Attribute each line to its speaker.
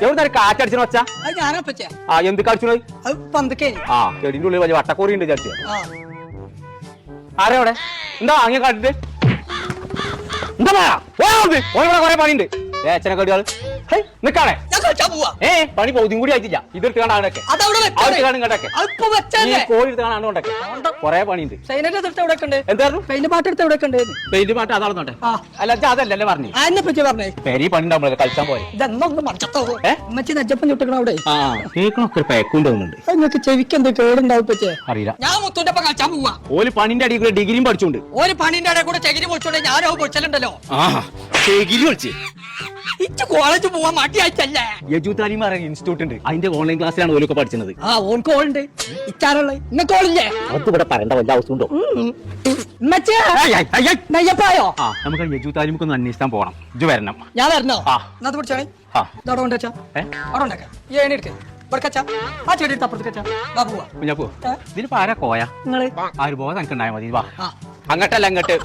Speaker 1: എവിടെ കാറ്റടിച്ചു വെച്ചാ?
Speaker 2: അത് ഞാനാ പച്ചേ
Speaker 1: ആ എന്ത് കടിച്ചു
Speaker 2: അത് പന്തക്കേ
Speaker 1: ആ ചെടിന്റെ ഉള്ളിൽ വലിയ വട്ടക്കോറി ഉണ്ട് ചടിച്ചു
Speaker 2: ആ.
Speaker 1: ആരാ അവിടെ? എന്താ അങ്ങനെ കാട്ടിട്ട് എന്താ പറയാ ഓനെ കൊറേ പണിയുണ്ട്. ഏച്ചനെ കടിയാൾ നിക്കാണേ. ഏ പണി പൗതിയും കൂടി ആയിട്ടില്ല. ഇതെടുത്ത് കാണാനൊക്കെ കോഴി എടുത്ത് കാണാൻ കൊണ്ടൊക്കെ കൊറേ പണിയുണ്ട്. എന്തായിരുന്നു?
Speaker 2: പെയിന്റ് പാട്ട് എടുത്ത് എവിടെ ഉണ്ട്?
Speaker 1: പെയിന്റ് പാട്ട് അതാണെന്നോട്ടെ. അല്ല അതല്ലേ പറഞ്ഞു.
Speaker 2: ആ എന്നെ പറ്റി പറഞ്ഞേ.
Speaker 1: പെരി പണി ഉണ്ടാവുമ്പോഴേ കളിച്ചാൻ പോരെ
Speaker 2: ഇതെന്നൊന്ന് നെജപ്പം ചുട്ടിക്കണ അവിടെ?
Speaker 1: ആ കേൾക്കണൊക്കെ ഒരു പേക്കും തോന്നുന്നുണ്ട്.
Speaker 2: അത് ചെവിക്ക് എന്ത് കേടുണ്ടാവും പച്ചേ
Speaker 1: അറിയില്ല.
Speaker 2: ഞാൻ മുത്തൂന്റെ ഒപ്പം കളിച്ചാൻ പോവാ.
Speaker 1: ഓൽ പണിന്റെ അടിയിൽ കൂടെ ഡിഗ്രിയും പഠിച്ചുണ്ട്.
Speaker 2: ഒരു പണിന്റെ ഇടയിൽ കൂടെ ചെകിരി പൊടിച്ചോണ്ട് ഞാനോ പൊളിച്ചലുണ്ടല്ലോ.
Speaker 1: ആ ചെകിരി പഠിച്ച്
Speaker 2: ഇച്ച് കോളേജ് പോവാൻ മടിയായിട്ടല്ലേ?
Speaker 1: യജു താലിം ഇൻസ്റ്റിറ്റ്യൂട്ട് ഉണ്ട്. അതിന്റെ ഓൺലൈൻ ക്ലാസ്സിലാണ് ഓലൊക്കെ പഠിച്ചത്.
Speaker 2: ആ ഓൺ കോളുണ്ട് ഇച്ചാറുള്ള ഇന്ന കോളില്ലേ
Speaker 1: അത് ഇവിടെ പറയേണ്ട വല്ല ആവശ്യം ഉണ്ടോ?
Speaker 2: ഉമ്മച്ചേ നെയ്യപ്പായോ?
Speaker 1: ആ നമുക്ക് യജു താലിമുക്ക് ഒന്ന് അന്വേഷിക്കാൻ പോകണം ഇജു വരണം.
Speaker 2: ഞാൻ വരണോ?
Speaker 1: ആ.
Speaker 2: എന്നാ പിടിച്ചാണേ ഇതവിടെ കൊണ്ടുവച്ചാ. അവിടെ ഉണ്ടാക്കാം ഈ എടുക്കേ.
Speaker 1: മതി. വാ. അങ്ങട്ടല്ല അങ്ങട്ട്.